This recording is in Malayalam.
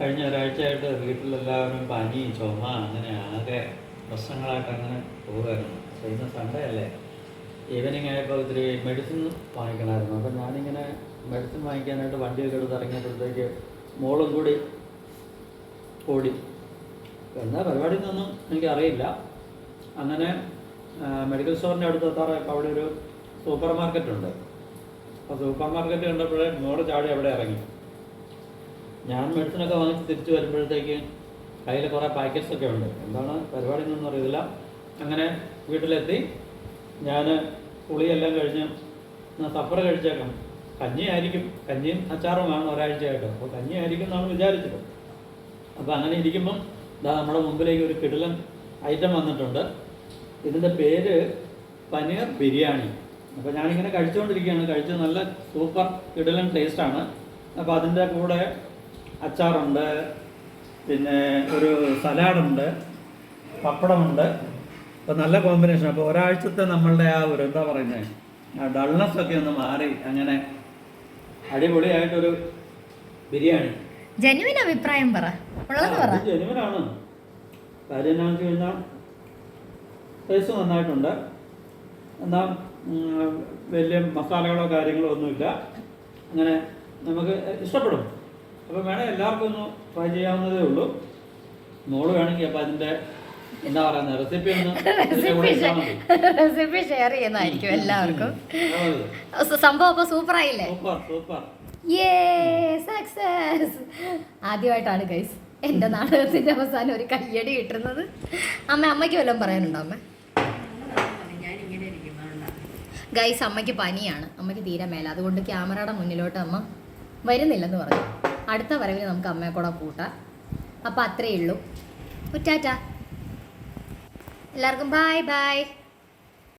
കഴിഞ്ഞ ഒരാഴ്ചയായിട്ട് വീട്ടിലെല്ലാവരും പനി ചുമ അങ്ങനെ ആകെ പ്രശ്നങ്ങളായിട്ട് അങ്ങനെ പോകുമായിരുന്നു ഇന്ന് സൺഡേ അല്ലേ? ഈവനിങ് ആയപ്പോൾ ഇത്തിരി മെഡിസിൻ വാങ്ങിക്കണമായിരുന്നു. അപ്പോൾ ഞാനിങ്ങനെ മെഡിസിൻ വാങ്ങിക്കാനായിട്ട് വണ്ടിയൊക്കെ എടുത്ത് ഇറങ്ങിയപ്പോഴത്തേക്ക് മോളും കൂടി ഓടി. എന്താ പരിപാടി എന്നൊന്നും എനിക്കറിയില്ല. അങ്ങനെ മെഡിക്കൽ സ്റ്റോറിന്റെ അടുത്ത് എത്താറായപ്പോൾ അവിടെ ഒരു സൂപ്പർ മാർക്കറ്റ് ഉണ്ട്. അപ്പോൾ സൂപ്പർ മാർക്കറ്റ് കണ്ടപ്പോഴേ മോൾ ചാടി അവിടെ ഇറങ്ങി. ഞാൻ മെഡിസിനൊക്കെ വാങ്ങിച്ച് തിരിച്ചു വരുമ്പോഴത്തേക്ക് കയ്യിൽ കുറേ പാക്കറ്റ്സ് ഒക്കെ ഉണ്ട്. എന്താണ് പരിപാടി എന്നൊന്നും അറിയില്ല അങ്ങനെ വീട്ടിലെത്തി. ഞാൻ പുളിയെല്ലാം കഴിഞ്ഞ് സപ്പർ കഴിച്ചേക്കാം. കഞ്ഞിയായിരിക്കും. കഞ്ഞിയും അച്ചാറുമാണ് ഒരാഴ്ചയായിട്ട്. അപ്പോൾ കഞ്ഞിയായിരിക്കും എന്നാണ് വിചാരിച്ചത്. അപ്പോൾ അങ്ങനെ ഇരിക്കുമ്പം ഇതാ നമ്മുടെ മുമ്പിലേക്ക് ഒരു കിടിലൻ ഐറ്റം വന്നിട്ടുണ്ട്. ഇതിന്റെ പേര് പനീർ ബിരിയാണി. അപ്പോൾ ഞാനിങ്ങനെ കഴിച്ചുകൊണ്ടിരിക്കുകയാണ് കഴിച്ചത് നല്ല സൂപ്പർ കിടിലൻ ടേസ്റ്റാണ് അപ്പോൾ അതിന്റെ കൂടെ അച്ചാറുണ്ട് പിന്നെ ഒരു സലാഡുണ്ട് പപ്പടമുണ്ട്. അപ്പോൾ നല്ല കോമ്പിനേഷൻ അപ്പോൾ ഒരാഴ്ചത്തെ നമ്മളുടെ ആ ഒരു എന്താ പറയുന്നത് ആ ഡൾനെസ് ഒക്കെ ഒന്ന് മാറി അങ്ങനെ അടിപൊളിയായിട്ടൊരു ബിരിയാണി. ജനുവിൻ അഭിപ്രായം പറ. ഉള്ളത് പറ. ജനുവനാണ്. കാര്യം എന്താണെന്ന് വെച്ച് കഴിഞ്ഞാൽ ടേസ്റ്റ് നന്നായിട്ടുണ്ട്. എന്നാൽ വലിയ മസാലകളോ കാര്യങ്ങളോ ഒന്നുമില്ല. അങ്ങനെ നമുക്ക് ഇഷ്ടപ്പെടും. അപ്പോൾ വേണേൽ എല്ലാവർക്കും ഒന്ന് ട്രൈ ചെയ്യാവുന്നതേ ഉള്ളൂ. മോൾ വേണമെങ്കിൽ അപ്പോൾ അതിന്റെ എന്താ പറയുന്നത് റെസിപ്പി റെസിപ്പി ഷെയർ ചെയ്യുന്നതായിരിക്കും എല്ലാവർക്കും. സംഭവം അപ്പോൾ സൂപ്പർ സൂപ്പർ. സക്സസ് ആദ്യമായിട്ടാണ് ഗൈസ് എന്റെ നാടകത്തിന്റെ അവസാനം ഒരു കയ്യടി കിട്ടുന്നത്. അമ്മ അമ്മയ്ക്ക് വല്ലതും പറയാനുണ്ടോ അമ്മ? ഗൈസ് അമ്മയ്ക്ക് പനിയാണ്. അമ്മയ്ക്ക് തീരെ മേല. അതുകൊണ്ട് ക്യാമറയുടെ മുന്നിലോട്ട് അമ്മ വരുന്നില്ലെന്ന് പറഞ്ഞു. അടുത്ത വരവിൽ നമുക്ക് അമ്മയെ കൂടെ കൂട്ടാം. അപ്പോൾ അത്രയേ ഉള്ളൂ. ഉറ്റാറ്റ. എല്ലാവർക്കും ബായ് ബായ്